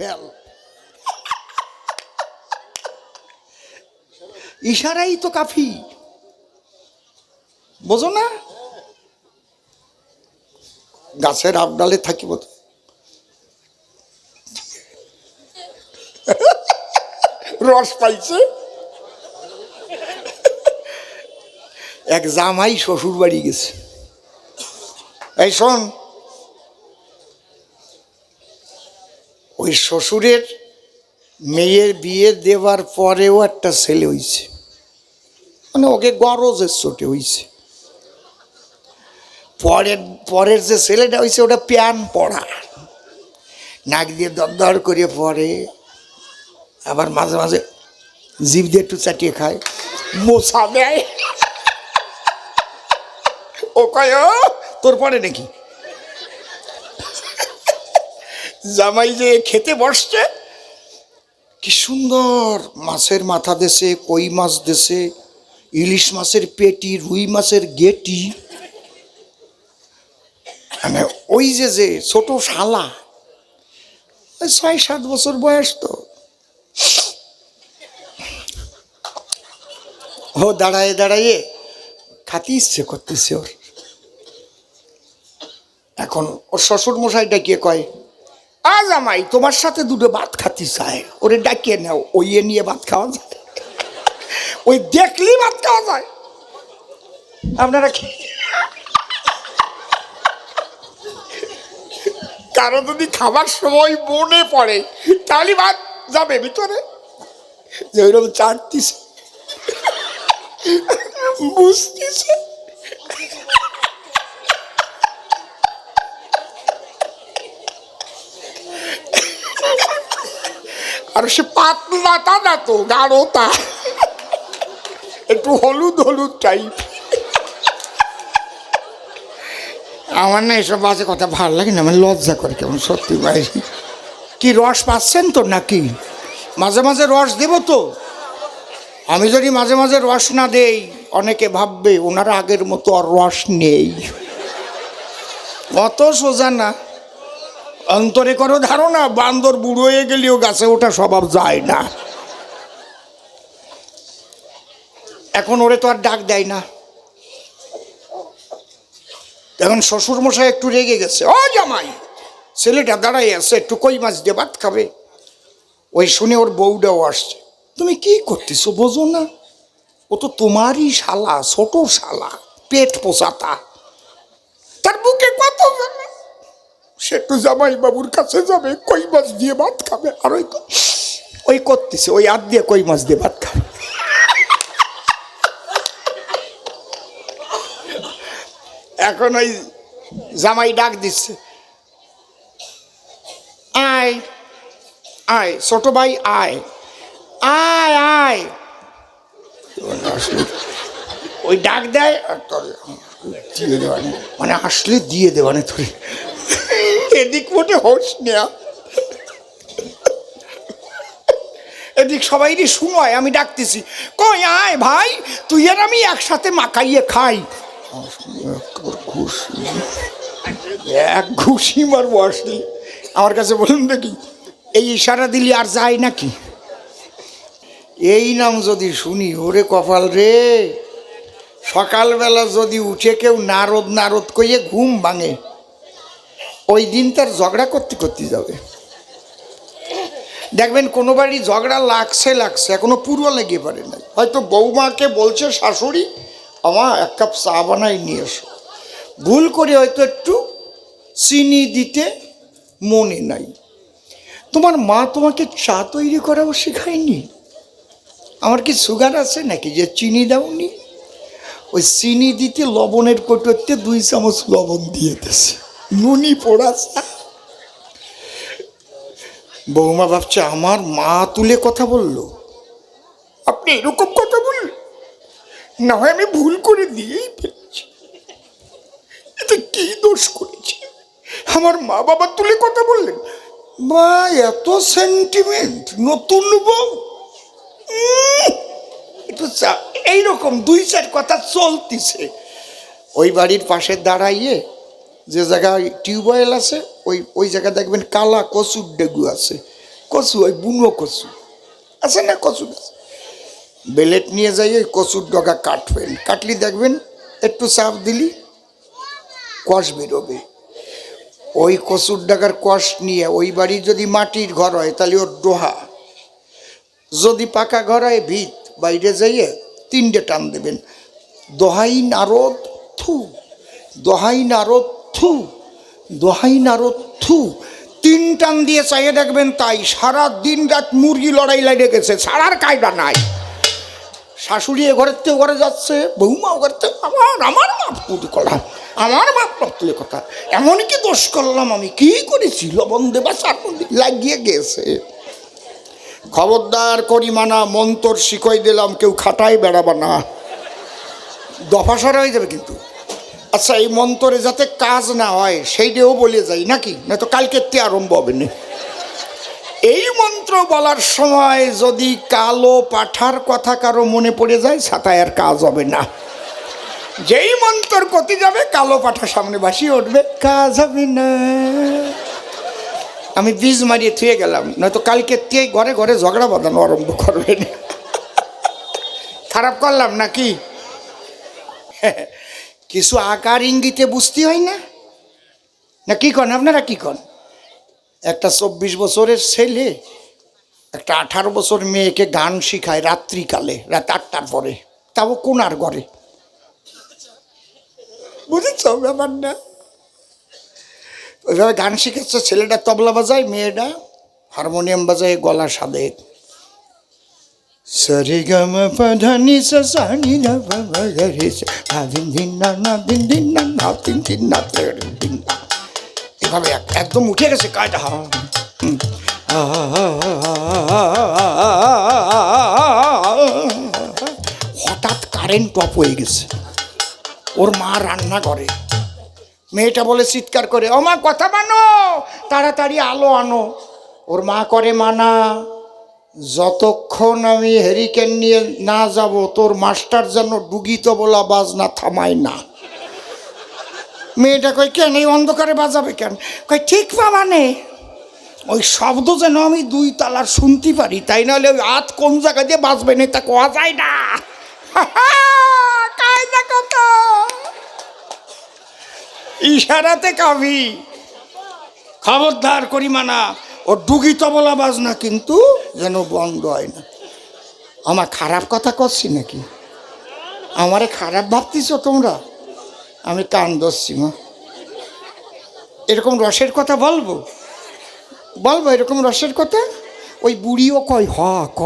Fail ইশারাই তো কাফি। বোঝো না? গাছের আবডালে থাকিব রস পাইছে? এক জামাই শ্বশুর বাড়ি গেছে। এই শোন ওই শ্বশুরের মেয়ের বিয়ে দেওয়ার পরেও একটা ছেলে হইছে। মানে ওকে গরজের চোটে হইছে। পরের পরের যে ছেলেটা হয়েছে ওটা প্যান পড়া। নাক দিয়ে দর করে পরে, আবার মাঝে মাঝে জিভ দিয়ে একটু চাটিয়ে খায়। মোছা দেয়। ও কয় তোর পরে নাকি? জামাই যে খেতে বসছে, কি সুন্দর মাছের মাথা দেশে, কই মাছ দেশে, ইলিশ মাছের পেটি, রুই মাছের গেটি। মানে ওই যে যে ছোট শালা, ওই ছয় সাত বছর বয়স তো। ও দাঁড়ায়, দাঁড়াইয়ে খাতি ইচ্ছে করতেছে ওর। এখন ওর শ্বশুর মশাইটা কে কয়? আজ আমাই তোমার সাথে দুটো ভাত খাতি চায় ওরে ডাকিয়ে নাও ওই নিয়ে ভাত খাওয়া যায়। ওই দেখলেই ভাত খাওয়া যায়। আপনারা কারও যদি খাবার সময় মনে পড়ে, তাহলে ভাত যাবে ভিতরে। যে ওইরকম চাটতিছে। বুঝতেছে? আর সে পাতলাটা না তো গাঢ়তা একটু হলুদ হলুদ টাইপ আমার না এসব বাজে কথা ভালো লাগে না, আমার লজ্জা করে কেমন, সত্যি ভাই। কি রস পাচ্ছেন তো নাকি? মাঝে মাঝে রস দেব তো। আমি যদি মাঝে মাঝে রস না দেই, অনেকে ভাববে ওনারা আগের মতো আর রস নেই। অত সোজা না। অন্তরে করো ধারণা, বান্দর বুড়ো হয়ে গেলেও গাছে ওঠা স্বভাব যায় না। এখন ওরে তো আর ডাক দেয় না। এখন শ্বশুর মশাই একটু রেগে গেছে। ও জামাই, ছেলেটা দাঁড়াই আছে, একটু কই মাছ দিয়ে ভাত খাবে? ওই শুনে ওর বউটাও আসছে। তুমি কি করতেছো বোঝো না, ও তো তোমারই শালা, ছোট শালা, পেট পোষাতা। তার বুকে কত সে একটু জামাই বাবুর কাছে যাবে, কই মাছ দিয়ে ভাত খাবে? আর ওই ওই করতেছে, ওই হাত দিয়ে কই মাছ দিয়ে ভাত খাবে? এখন ওই জামাই ডাক দিচ্ছে, আয় আয়, ছোট ভাই, আয় আয় আয়। ওই ডাক দেয়, আর মানে আসলে দিয়ে দেওয়ানে তোর। এদিক মোটে হোস নেয়া। এদিক সবাইরই শুনয় আমি ডাকতেছি। কই আয় ভাই, তুই আর আমি একসাথে মাখাইয়ে খাই। এক ঘুষি মারবো আসলি আমার কাছে বলুন দেখি, এই ইশারা দিলি আর যায় নাকি? এই নাম যদি শুনি, ওরে কপাল রে। সকালবেলা যদি উঠে কেউ নারদ নারদ কইয়ে ঘুম ভাঙে। ওই দিন তার ঝগড়া করতে করতে যাবে। দেখবেন কোনো বাড়ি ঝগড়া লাগছে লাগছে, এখনও পুরো লেগে পারে নাই। হয়তো বৌমাকে বলছে, শাশুড়ি, আমা এক কাপ চা বানাই নিয়ে এসো। ভুল করে হয়তো একটু চিনি দিতে মনে নাই। তোমার মা তোমাকে চা তৈরি করাও শেখায়নি? আমার কি সুগার আছে নাকি যে চিনি দাওনি? ওই চিনি দিতে লবণের কোটোতে দুই চামচ লবণ দিয়ে দিয়েছে। নুনি পোড়া বৌমা ভাবছে, আমার মা তুলে কথা বলল। আপনি এরকম কথা বললেন না হয় আমি ভুল করে দিয়েই ফেলেছি। এতে কি দোষ করেছি? আমার মা বাবা তুলে কথা বললেন? বা এত সেন্টিমেন্ট নতুন বউ। এইরকম দুই চার কথা চলতিছে। ওই বাড়ির পাশে দাঁড়াইয়ে যে জায়গায় টিউবওয়েল আছে, ওই ওই জায়গায় দেখবেন কালা কচুর ডেগু আছে। কচু, ওই বুনো কচু। আছে না কচু বেলেট নিয়ে যাই ওই কচুর ডগা কাটবেন। কাটলি দেখবেন, একটু চাপ দিলি কষ বেরোবে। ওই কচুর ডাগার কষ নিয়ে ওই বাড়ি যদি মাটির ঘর হয়, তাহলে ওর ডোহা। যদি পাকা ঘর হয়, ভিত। বাইরে যাইয়ে তিনটে টান দেবেন। দোহাই নারদ, থু। দোহাই নারদ থু, দোহাই নারদ থু। তিন টান দিয়ে চাইয়ে দেখবেন তাই সারা দিন রাত মুরগি লড়াই লাগে গেছে ছাড়ার কায়দা নাই। শাশুড়ি এ ঘরের থেকে ঘরে যাচ্ছে, বৌমা ঘরের থেকে আমার আমার মাপ তুলি করা আমার মাপ তুলে কথা। এমন কি দোষ করলাম আমি, কি করেছি? লবণ দেবা চার লাগিয়ে গেছে। খবরদার করি মানা মন্তর শিখই দিলাম, কেউ খাটায় বেড়াবা না। দফা সরা হয়ে যাবে কিন্তু। আচ্ছা এই মন্তরে যাতে কাজ না হয় সেইটাও বলে যাই নাকি? না তো কালকে তে আরম্ভ হবে না। এই মন্ত্র বলার সময় যদি কালো পাঠার কথা কারও মনে পড়ে যায়, ছাতায় আর কাজ হবে না। যেই মন্ত্র কতি যাবে, কালো পাঠা সামনে ভাসিয়ে উঠবে। কাজ হবে না। আমি বীজ মারিয়ে থুয়ে গেলাম, নয়তো কালকে তে ঘরে ঘরে ঝগড়া বাঁধানো আরম্ভ করবেন খারাপ করলাম নাকি? কিছু আকার ইঙ্গিতে বুঝতে হয় না? না, কি কন? আপনারা কি কন? একটা চব্বিশ বছরের ছেলে, একটা আঠারো বছর মেয়েকে গান শিখায় রাত্রিকালে, রাত আটটার পরে। তাও কোনার ঘরে? বুঝেছ ব্যাপার না ওইভাবে গান শিখেছে ছেলেটা তবলা বাজায়, মেয়েটা হারমোনিয়াম বাজায়, গলা সাদে দিন না দিন না এভাবে এক- একদম উঠে গেছে কায়দা হুম। হঠাৎ কারেন্ট অফ হয়ে গেছে। ওর মা রান্না করে। মেয়েটা বলে, চিৎকার করে, ও মা, কথা মানো, তাড়াতাড়ি আলো আনো। ওর মা করে মানা যতক্ষণ আমি হেরিকেন নিয়ে না যাব, তোর মাস্টার যেন ডুগিত বলা বাজনা থামায় না। মেয়েটা কই কেন? এই অন্ধকারে বাজাবে কেন? কই ঠিক মানে ওই শব্দ যেন আমি দুই তালার শুনতে পারি, তাই নাহলে ওই হাত কোন জায়গা দিয়ে বাজবে না তা কোয়া যায় না। ইশারাতে কাবি খবরদার করি মানা ও ডুগি তবলা বাজনা কিন্তু যেন বন্ধ হয় না। আমার খারাপ কথা করছি নাকি? আমারে খারাপ ভাবতেছ তোমরা? আমি কান ধরছি, মা। এরকম রসের কথা বলব? বলব এরকম রসের কথা? ওই বুড়িও কয়, হ, ক